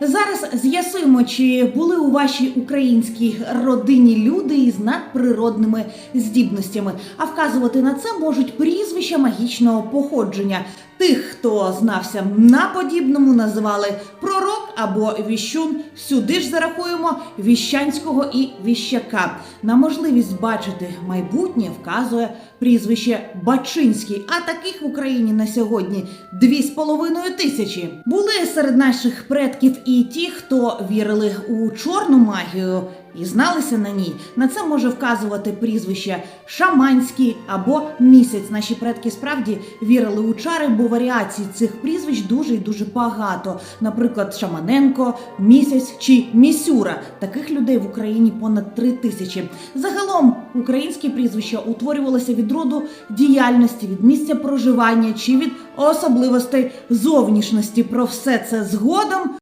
Зараз з'ясуємо, чи були у вашій українській родині люди із надприродними здібностями. А вказувати на це можуть прізвища магічного походження. Тих, хто знався на подібному, називали пророк або віщун. Сюди ж зарахуємо віщанського і віщака. На можливість бачити майбутнє вказує прізвище Бачинський. А таких в Україні на сьогодні дві з половиною тисячі. Були серед наших предків і ті, хто вірили у чорну магію і зналися на ній. На це може вказувати прізвище Шаманський або місяць. Наші предки справді вірили у чари, бо варіацій цих прізвищ дуже і дуже багато. Наприклад, Шаманенко, місяць чи Місюра. Таких людей в Україні понад три тисячі. Загалом українські прізвища утворювалися від роду діяльності, від місця проживання чи від особливостей зовнішності. Про все це згодом.